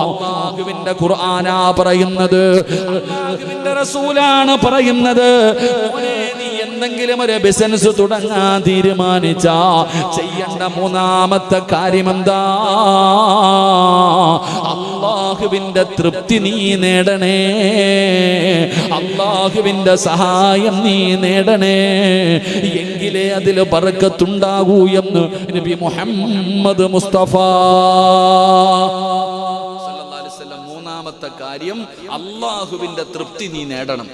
അള്ളാഹുവിന്റെ ഖുർആനാ പറയുന്നത്. അള്ളാഹുവിന്റെ റസൂലാണ് പറയുന്നത്. എന്തെങ്കിലും ഒരു ബിസിനസ് തുടങ്ങാൻ തീരുമാനിച്ച ചെയ്യേണ്ട മൂന്നാമത്തെ കാര്യം എന്താ അള്ളാഹുവിന്റെ തൃപ്തി നീ നേടണേ. അള്ളാഹുവിന്റെ സഹായം നീ നേടണേ. എങ്കിലേ അതിൽ പറക്കത്തുണ്ടാകൂ എന്ന് നബി മുഹമ്മദ് മുസ്തഫ മൂന്നാമത്തെ കാര്യം അള്ളാഹുവിന്റെ തൃപ്തി നീ നേടണം.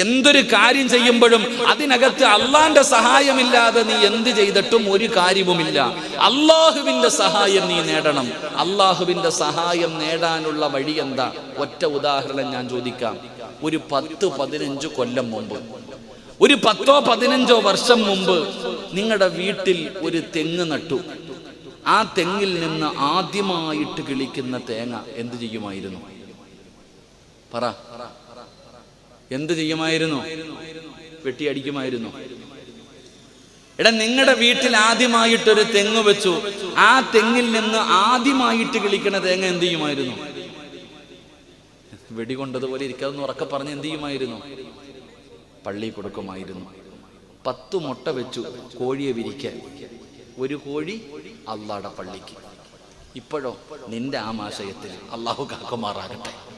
എന്തൊരു കാര്യം ചെയ്യുമ്പോഴും അതിനകത്ത് അള്ളാന്റെ സഹായമില്ലാതെ നീ എന്ത് ചെയ്തിട്ടും ഒരു കാര്യവുമില്ല. അള്ളാഹുവിന്റെ സഹായം നീ നേടണം. അള്ളാഹുവിന്റെ സഹായം നേടാനുള്ള വഴി എന്താ? ഒറ്റ ഉദാഹരണം ഞാൻ ചോദിക്കാം. ഒരു പത്ത് പതിനഞ്ച് കൊല്ലം മുമ്പ്. ഒരു പത്തോ പതിനഞ്ചോ വർഷം മുമ്പ് നിങ്ങളുടെ വീട്ടിൽ ഒരു തെങ്ങ് നട്ടു. ആ തെങ്ങിൽ നിന്ന് ആദ്യമായിട്ട് കിളിക്കുന്ന തേങ്ങ എന്ത് ചെയ്യുമായിരുന്നു? പറ. എന്ത് ചെയ്യുമായിരുന്നു? വെട്ടിയടിക്കുമായിരുന്നു. എടാ നിങ്ങളുടെ വീട്ടിൽ ആദ്യമായിട്ടൊരു തെങ്ങ് വെച്ചു. ആ തെങ്ങിൽ നിന്ന് ആദ്യമായിട്ട് കിളിക്കണ തേങ്ങ എന്ത് ചെയ്യുമായിരുന്നു? വെടികൊണ്ടതുപോലെ ഇരിക്കാതെന്ന് ഉറക്കെ പറഞ്ഞ് എന്ത് ചെയ്യുമായിരുന്നു? പള്ളി കൊടുക്കുമായിരുന്നു. പത്ത് മുട്ട വെച്ചു കോഴിയെ വിരിക്കാൻ. ഒരു കോഴി അള്ളാടെ പള്ളിക്ക്. ഇപ്പോഴോ നിന്റെ ആമാശയത്തിൽ അള്ളാഹു കാക്കുമാറാകട്ടെ.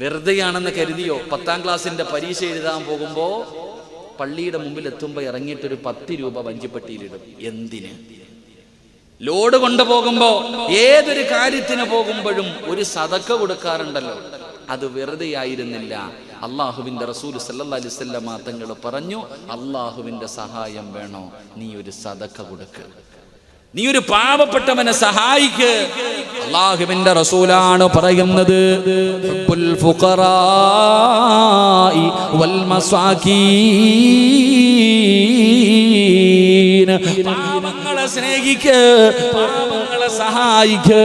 വെറുതെയാണെന്ന് കരുതിയോ? പത്താം ക്ലാസ്സിന്റെ പരീക്ഷ എഴുതാൻ പോകുമ്പോ പള്ളിയുടെ മുമ്പിൽ എത്തുമ്പോൾ ഇറങ്ങിയിട്ടൊരു പത്ത് രൂപ വഞ്ചിപ്പട്ടിയിലിടും. എന്തിന്? ലോഡ് കൊണ്ടുപോകുമ്പോ ഏതൊരു കാര്യത്തിന് പോകുമ്പോഴും ഒരു സതക്ക കൊടുക്കാറുണ്ടല്ലോ. അത് വെറുതെ ആയിരുന്നില്ല അള്ളാഹുവിന്റെ റസൂൽ സല്ലല്ലാഹു അലൈഹി വസല്ലമ തങ്ങൾ പറഞ്ഞു അള്ളാഹുവിന്റെ സഹായം വേണോ? നീ ഒരു സതക്ക കൊടുക്ക്. നീ ഒരു പാവപ്പെട്ടവനെ സഹായിക്ക്. അള്ളാഹുവിന്റെ റസൂലാണ് പറയുന്നത് പാവങ്ങളെ സ്നേഹിക്ക് പാവങ്ങളെ സഹായിക്ക്.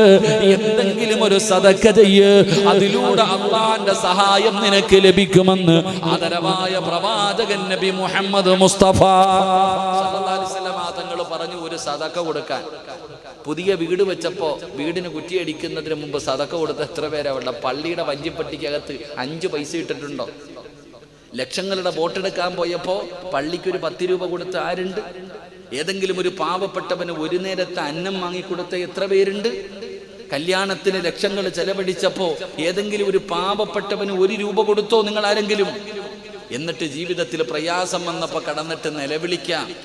എന്തെങ്കിലും ഒരു സതക്ക ചെയ്യ്. അതിലൂടെ അള്ളാന്റെ സഹായം നിനക്ക് ലഭിക്കുമെന്ന് ആദരവായ പ്രവാചകൻ നബി മുഹമ്മദ് മുസ്തഫ പറഞ്ഞു ഒരു സതക്ക കൊടുക്കാൻ. പുതിയ വീട് വെച്ചപ്പോ വീടിന് കുറ്റിയടിക്കുന്നതിന് മുമ്പ് സതക്ക കൊടുത്ത എത്ര പേരാ പള്ളിയുടെ വഞ്ചിപ്പട്ടിക്കകത്ത് അഞ്ച് പൈസ ഇട്ടിട്ടുണ്ടോ? ലക്ഷങ്ങളുടെ വോട്ടെടുക്കാൻ പോയപ്പോ പള്ളിക്ക് ഒരു പത്ത് രൂപ കൊടുത്ത ആരുണ്ട്? ഏതെങ്കിലും ഒരു പാവപ്പെട്ടവന് ഒരു നേരത്തെ അന്നം വാങ്ങിക്കൊടുത്ത എത്ര പേരുണ്ട്? കല്യാണത്തിന് ലക്ഷങ്ങൾ ചെലവഴിച്ചപ്പോ ഏതെങ്കിലും ഒരു പാവപ്പെട്ടവന് ഒരു രൂപ കൊടുത്തോ നിങ്ങൾ ആരെങ്കിലും എന്നിട്ട് ജീവിതത്തിൽ പ്രയാസം വന്നപ്പോൾ കടന്നിട്ട് നിലവിളിക്കാം.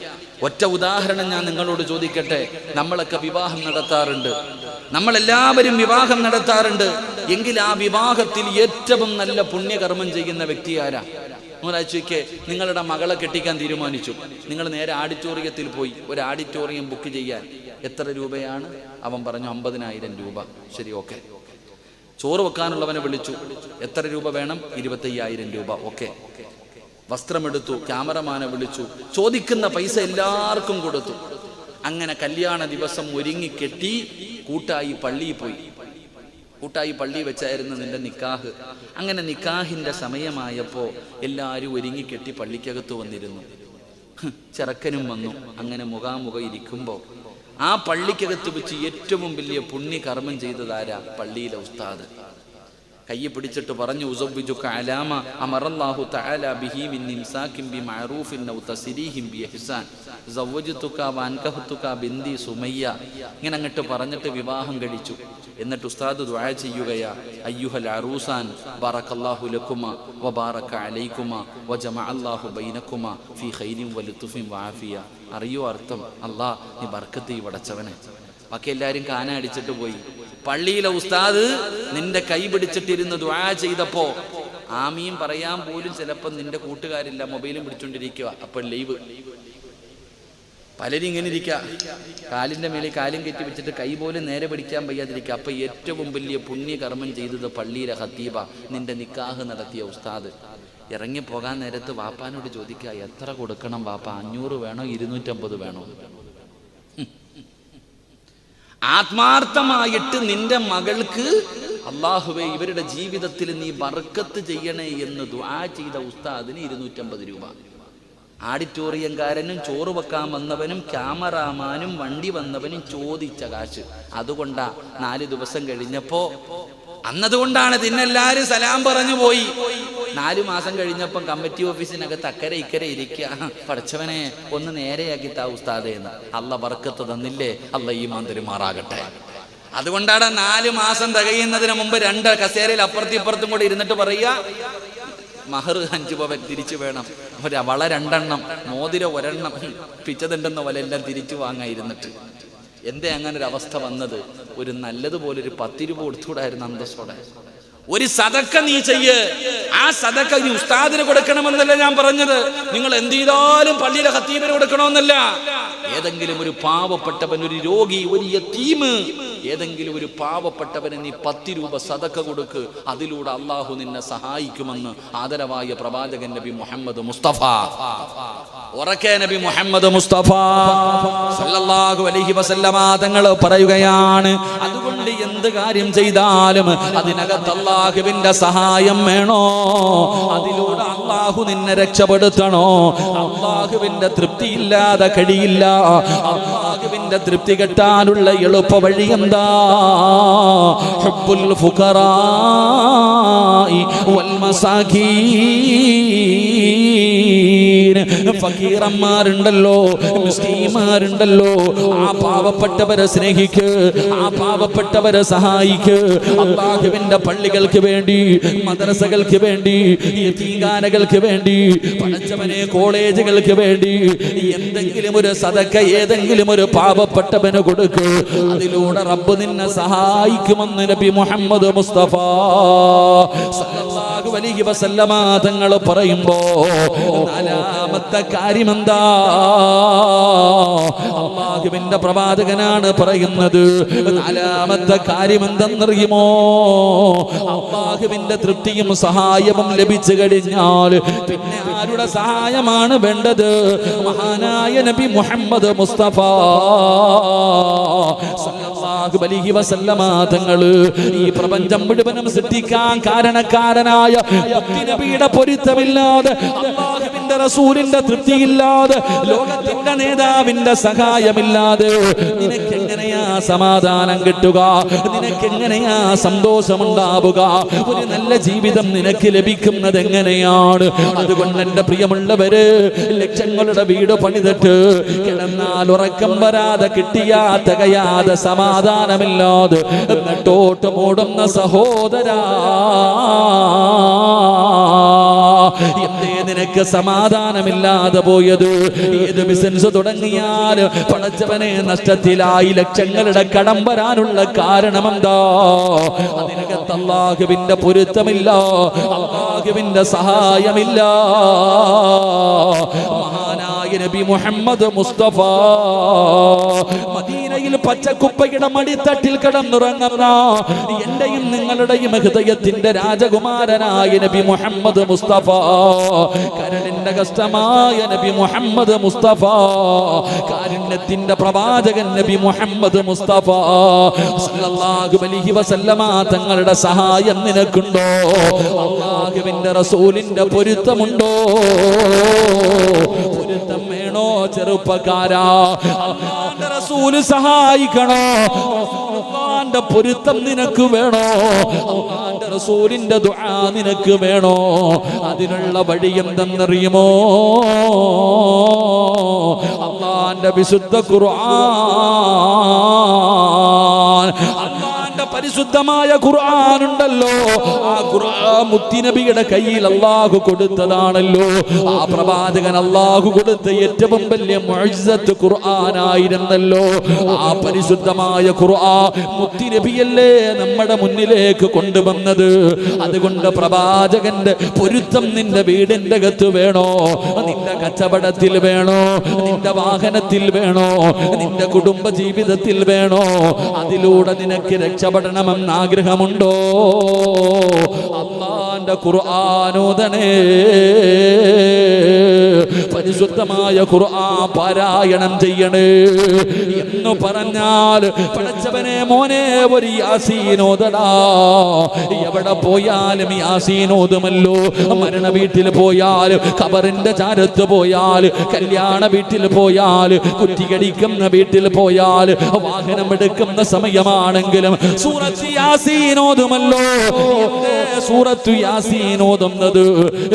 ഒറ്റ ഉദാഹരണം ഞാൻ നിങ്ങളോട് ചോദിക്കട്ടെ. നമ്മളൊക്കെ വിവാഹം നടത്താറുണ്ട്. നമ്മളെല്ലാവരും വിവാഹം നടത്താറുണ്ട്. എങ്കിൽ ആ വിവാഹത്തിൽ ഏറ്റവും നല്ല പുണ്യകർമ്മം ചെയ്യുന്ന വ്യക്തി ആരാ? ഒരാഴ്ചയ്ക്ക് നിങ്ങളുടെ മകളെ കെട്ടിക്കാൻ തീരുമാനിച്ചു. നിങ്ങൾ നേരെ ആഡിറ്റോറിയത്തിൽ പോയി. ഒരു ആഡിറ്റോറിയം ബുക്ക് ചെയ്യാൻ. എത്ര രൂപയാണ്? അവൻ പറഞ്ഞു അമ്പതിനായിരം രൂപ. ശരി ഓക്കെ. ചോറ് വെക്കാനുള്ളവനെ വിളിച്ചു. എത്ര രൂപ വേണം? ഇരുപത്തയ്യായിരം രൂപ. ഓക്കെ. വസ്ത്രമെടുത്തു ക്യാമറമാനെ വിളിച്ചു ചോദിക്കുന്ന പൈസ എല്ലാവർക്കും കൊടുത്തു. അങ്ങനെ കല്യാണ ദിവസം ഒരുങ്ങി കെട്ടി കൂട്ടായി പള്ളിയിൽ പോയി. കൂട്ടായി പള്ളി വെച്ചായിരുന്നു നിന്റെ നിക്കാഹ്. അങ്ങനെ നിക്കാഹിന്റെ സമയമായപ്പോ എല്ലാവരും ഒരുങ്ങി കെട്ടി പള്ളിക്കകത്ത് വന്നിരുന്നു. ചെറുക്കനും വന്നു. അങ്ങനെ മുഖാമുഖം ഇരിക്കുമ്പോ ആ പള്ളിക്കകത്ത് വെച്ച് ഏറ്റവും വലിയ പുണ്യകർമ്മം ചെയ്തതാരാ പള്ളിയിലെ ഉസ്താദ്. കയ്യെ പിടിച്ചിട്ട് പറഞ്ഞു ഉസവ്വിജുക അലാമ അമറല്ലാഹു തആല ബിഹി മിൻ ഇംസാകിൻ ബിമഅറൂഫിൻ ഔ തസ്രീഹിൻ ബിഇഹ്സാൻ സവ്വജതുക വൻകഹതുക ബിന്ദി സുമയ്യ. ഇങ്ങനെ അങ്ങട്ട് പറഞ്ഞിട്ട് വിവാഹം കഴിച്ചു. എന്നിട്ട് ഉസ്താദ് ദുആ ചെയ്യുകയാ അയ്യുഹൽ അറൂസാൻ ബറക്കല്ലാഹു ലക്കുമ വബാറക അലൈക്കുമ വജമഅല്ലാഹു ബൈനക്കുമ ഫീ ഖൈരിൻ വലുത്തുഫിൻ വആഫിയ അറിയോ അർത്ഥം? അല്ലാഹ് നീ ബർക്കത്ത് ഈ വടച്ചവനെ ബാക്കി എല്ലാവരും കാന അടിച്ചിട്ട് പോയി. പള്ളിയിലെ ഉസ്താദ് നിന്റെ കൈ പിടിച്ചിട്ടിരുന്ന് ദ്വാ ചെയ്തപ്പോ ആമിയും പറയാൻ പോലും ചിലപ്പോ നിന്റെ കൂട്ടുകാരില്ല മൊബൈലും പിടിച്ചോണ്ടിരിക്കുക അപ്പൊ ലൈവ്. പലരും ഇങ്ങനെ ഇരിക്കുക കാലിന്റെ മേലെ കാലും കെട്ടി വെച്ചിട്ട് കൈ പോലും നേരെ പിടിക്കാൻ വയ്യാതിരിക്കുക അപ്പൊ ഏറ്റവും വലിയ പുണ്യകർമ്മം ചെയ്തത് പള്ളിയിലെ ഹത്തീബ നിന്റെ നിക്കാഹ് നടത്തിയ ഉസ്താദ്. ഇറങ്ങി പോകാൻ നേരത്ത് വാപ്പാനോട് ചോദിക്കുക എത്ര കൊടുക്കണം വാപ്പ? അഞ്ഞൂറ് വേണോ ഇരുന്നൂറ്റമ്പത് വേണോ? ആത്മാർത്ഥമായിട്ട് നിന്റെ മകൾക്ക് അള്ളാഹുവെ ഇവരുടെ ജീവിതത്തിൽ നീ ബർക്കത്ത് ചെയ്യണേ എന്ന് ദുആ ചെയ്ത ഉസ്താദിന് ഇരുന്നൂറ്റമ്പത് രൂപ. ആഡിറ്റോറിയംകാരനും ചോറ് വെക്കാൻ വന്നവനും ക്യാമറാമാനും വണ്ടി വന്നവനും ചോദിച്ച കാശ്. അതുകൊണ്ടാ നാല് ദിവസം കഴിഞ്ഞപ്പോ അന്നതുകൊണ്ടാണ് തിന്നെല്ലാരും സലാം പറഞ്ഞു പോയി. നാലു മാസം കഴിഞ്ഞപ്പം കമ്മിറ്റി ഓഫീസിനകത്ത് അക്കരെ ഇക്കരെ ഇരിക്കുക പഠിച്ചവനെ ഒന്ന് നേരെയാക്കി താ ഉസ്താദേ എന്ന്. അല്ല വർക്കത്ത് തന്നില്ലേ? അല്ല ഈ മാന്തരുമാറാകട്ടെ അതുകൊണ്ടാണ് നാല് മാസം തികയുന്നതിന് മുമ്പ് രണ്ട് കസേരയിൽ അപ്പുറത്തും ഇപ്പുറത്തും കൂടെ ഇരുന്നിട്ട് പറയുക മഹർ അഞ്ചു പവൻ തിരിച്ചു വേണം. വള രണ്ടെണ്ണം മോതിര ഒരെണ്ണം പിച്ചതുണ്ടെന്ന പോലെ എല്ലാം തിരിച്ചു വാങ്ങായിരുന്നിട്ട് എന്തേ അങ്ങനെ ഒരു അവസ്ഥ വന്നത്? ഒരു നല്ലതുപോലെ ഒരു പത്ത് രൂപ കൊടുത്തുകൂടായിരുന്നു അന്തസ്സോടെ. ഒരു സതക്ക നീ ചെയ്യ്. ആ സതക്ക നീ ഉസ്താദിന് കൊടുക്കണമെന്നല്ല ഞാൻ പറഞ്ഞത്. നിങ്ങൾ എന്ത് ചെയ്താലും പള്ളിയിലെ ഹത്തീബിന് കൊടുക്കണമെന്നല്ല. ഏതെങ്കിലും ഒരു പാവപ്പെട്ടവൻ ഒരു രോഗി ഒരു യത്തീമ് ഏതെങ്കിലും ഒരു പാവപ്പെട്ടവന് നീ പത്ത് രൂപ സതക്ക കൊടുക്ക് അതിലൂടെ അള്ളാഹു നിന്നെ സഹായിക്കുമെന്ന് ആദരവായ പ്രവാചകൻ നബി മുഹമ്മദ് മുസ്തഫ. ഉറക്കെ നബി മുഹമ്മദ് മുസ്തഫ. സല്ലല്ലാഹു അലൈഹി വസല്ലമ തങ്ങൾ പറയുകയാണ് അതുകൊണ്ട് എന്ത് കാര്യം ചെയ്താലും അതിനകത്ത് അള്ളാഹുവിന്റെ സഹായം വേണോ? അതിലൂടെ അള്ളാഹു നിന്നെ രക്ഷപ്പെടുത്തണോ? അള്ളാഹുവിന്റെ തൃപ്തി ഇല്ലാതെ കഴിയില്ല. അള്ളാഹുവിന്റെ തൃപ്തി കെട്ടാനുള്ള എളുപ്പ വഴി എന്താ? ഹുബ്ബുൽ ഫുഖറാഇ വൽ ഫക്കീറന്മാരുണ്ടല്ലോ മിസ്കീന്മാരുണ്ടല്ലോ ആ പാവപ്പെട്ടവരെ സ്നേഹിക്ക് ആ പാവപ്പെട്ടവരെ സഹായിക്ക്. അള്ളാഹുവിന്റെ പള്ളികൾക്ക് വേണ്ടി മദ്രസകൾക്ക് വേണ്ടി യതീംഖാനകൾക്ക് വേണ്ടി പഠിച്ചവനെ കോളേജുകൾക്ക് വേണ്ടി എന്തെങ്കിലും ഒരു സതക്ക ഏതെങ്കിലും ഒരു പാപപ്പെട്ടവന് കൊടുക്ക്. അതിലൂടെ റബ്ബ് നിന്നെ സഹായിക്കുമെന്ന് നബി മുഹമ്മദ് മുസ്തഫ തങ്ങൾ പറയുമ്പോ നാലാമത്തെ കാര്യം എന്താ അള്ളാഹുവിന്റെ പ്രവാചകനാണ് പറയുന്നത്. നാലാമത്തെ കാര്യം എന്തെന്നറിയുമോ അള്ളാഹുവിന്റെ തൃപ്തിയും സഹായവും ലഭിച്ചു കഴിഞ്ഞാൽ പിന്നെ ആരുടെ സഹായമാണ് വേണ്ടത്? മഹാനായ നബി മുഹമ്മദ് മുസ്തഫ. തങ്ങൾ ഈ പ്രപഞ്ചം മുഴുവനും സൃഷ്ടിക്കാൻ കാരണക്കാരനായ നബിയുടെ പൊരുത്തമില്ലാതെ അള്ളാഹുവിന്റെ റസൂലിന്റെ തൃപ്തിയില്ലാതെ ലോകത്തിന്റെ നേതാവിന്റെ സഹായമില്ലാതെ നിനക്ക് എങ്ങനെയാ സമാധാനം കിട്ടുക? നിനക്ക് എങ്ങനെയാ സന്തോഷമുണ്ടാവുക? ഒരു നല്ല ജീവിതം നിനക്ക് ലഭിക്കുന്നത് എങ്ങനെയാണ്? അതുകൊണ്ട് എന്റെ പ്രിയമുള്ളവര് ലക്ഷങ്ങളുടെ വീട് പണിതിട്ട് കിടന്നാൽ ഉറക്കം വരാതെ കിട്ടിയാ തികയാതെ സമാധാനമില്ലാതെ എന്നിട്ടോട്ട് മൂടുന്ന സഹോദരാ. നിനക്ക് സമാധാനമില്ലാതെ പോയത്. ഏത് ബിസിനസ് തുടങ്ങിയാൽ പടച്ചവനെ നഷ്ടത്തിലായി ലക്ഷങ്ങളുടെ കടം വരാനുള്ള കാരണം എന്താ അതിനകത്ത് അള്ളാഹുവിന്റെ പൊരുത്തമില്ല അള്ളാഹുവിന്റെ സഹായമില്ല. നബി മുഹമ്മദ് മുസ്തഫ. മദീനയിൽ പച്ചക്കുപ്പയുടെ മടിത്തട്ടിൽ കിടന്നുറങ്ങുന്ന എന്റെയും നിങ്ങളുടെയും ഹൃദയത്തിന്റെ രാജകുമാരനായ നബി മുഹമ്മദ് മുസ്തഫ. കരളിന്റെ കഷ്ടമായ നബി മുഹമ്മദ് മുസ്തഫ. കാരുണ്യത്തിന്റെ പ്രവാചകൻ നബി മുഹമ്മദ് മുസ്തഫ. അലൈഹി വസല്ലമ തങ്ങളുടെ സഹായം നിനക്കുണ്ടോ? അള്ളാഹുവിന്റെ റസൂലിന്റെ പൊരുത്തമുണ്ടോ? പൊരുത്തം വേണോ ചെറുപ്പക്കാരാ? റസൂൽ സഹായിക്കണോ? അള്ളാന്റെ പൊരുത്തം നിനക്ക് വേണോ? അള്ളാന്റെ റസൂലിന്റെ ദുആ നിനക്ക് വേണോ? അതിനുള്ള വഴി എന്തെന്നറിയുമോ? അള്ളാന്റെ വിശുദ്ധ ഖുർആൻ. പരിശുദ്ധമായ ഖുർആാനുണ്ടല്ലോ. ആ ഖുർആൻ മുത്തിനബിയുടെ കയ്യിൽ അള്ളാഹു കൊടുത്തതാണല്ലോ. ആ പ്രവാചകൻ അള്ളാഹു കൊടുത്ത ഏറ്റവും വലിയ മുഅ്ജിസത്ത് ഖുർആനായിരുന്നല്ലോ. ആ പരിശുദ്ധമായ ഖുർആ മുത്തിനബിയല്ലേ നമ്മുടെ മുന്നിലേക്ക് കൊണ്ടുവന്നത്? അതുകൊണ്ട് പ്രവാചകന്റെ പൊരുത്തം നിന്റെ വീടിന്റെ അകത്ത് വേണോ? നിന്റെ കച്ചവടത്തിൽ വേണോ? നിന്റെ വാഹനത്തിൽ വേണോ? നിന്റെ കുടുംബ ജീവിതത്തിൽ വേണോ? അതിലൂടെ നിനക്ക് രക്ഷപ്പെടണമെന്ന് ആഗ്രഹമുണ്ടോ? അള്ളാന്റെ ഖുർആാനോദനേ പരിശുദ്ധമായ ഖുർആ പാരായണം ചെയ്യണേ. എന്ന് പറഞ്ഞാൽ പടച്ചവനെ മോനെ ഒരു യാസീനോദടാ എവിടെ പോയാലും യാസീനോദമല്ലോ മരണ വീട്ടിൽ പോയാൽ കബറിന്റെ ചാരത്ത് പോയാൽ കല്യാണ വീട്ടിൽ പോയാൽ കുറ്റികടിക്കുന്ന വീട്ടിൽ പോയാൽ വാഹനം എടുക്കുന്ന സമയമാണെങ്കിലും സൂറത്ത് യാസീനോദമല്ലോ സൂറത്ത് യാസീനോദുന്നത്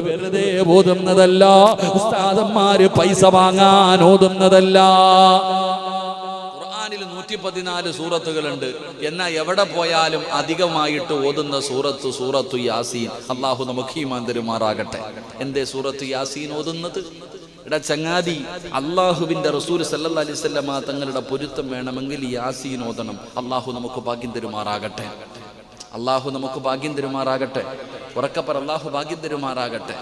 വെറുതെ ഓതുന്നതല്ല. ഉസ്താദന്മാര് പൈസ വാങ്ങാൻ ഓതുന്നതല്ല. നൂറ്റി പതിനാല് സൂറത്തുകളുണ്ട്. എന്നാൽ എവിടെ പോയാലും അധികമായിട്ട് ഓതുന്ന സൂറത്ത് സൂറത്തു യാസീൻ. അള്ളാഹു നമുക്ക് ഈമാൻ തരുമാറാകട്ടെ. എന്തേ സൂറത്തു യാസീൻ ഓതുന്നത്? ഇട ചങ്ങാതി അള്ളാഹുവിന്റെ റസൂൽ സല്ലാ അലൈഹി വസല്ലമ തങ്ങളുടെ പൊരുത്തം വേണമെങ്കിൽ യാസീൻ ഓതണം. അള്ളാഹു നമുക്ക് ഭാഗ്യം തരുമാറാകട്ടെ. അള്ളാഹു നമുക്ക് ഭാഗ്യം തരുമാറാകട്ടെ. ഉറക്കപ്പർ അള്ളാഹു ഭാഗ്യം തരുമാറാകട്ടെ.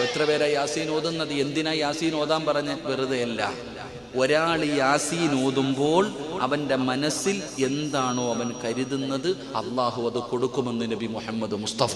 എത്ര പേരാ യാസീൻ ഓതുന്നത്? എന്തിനാ യാസീൻ ഓതാൻ പറഞ്ഞ്? വെറുതെ അല്ല. ഒരാൾ യാസീൻ ഓതുമ്പോൾ അവന്റെ മനസ്സിൽ എന്താണോ അവൻ കരുതുന്നത് അള്ളാഹു അത് കൊടുക്കുമെന്ന് നബി മുഹമ്മദ് മുസ്തഫ.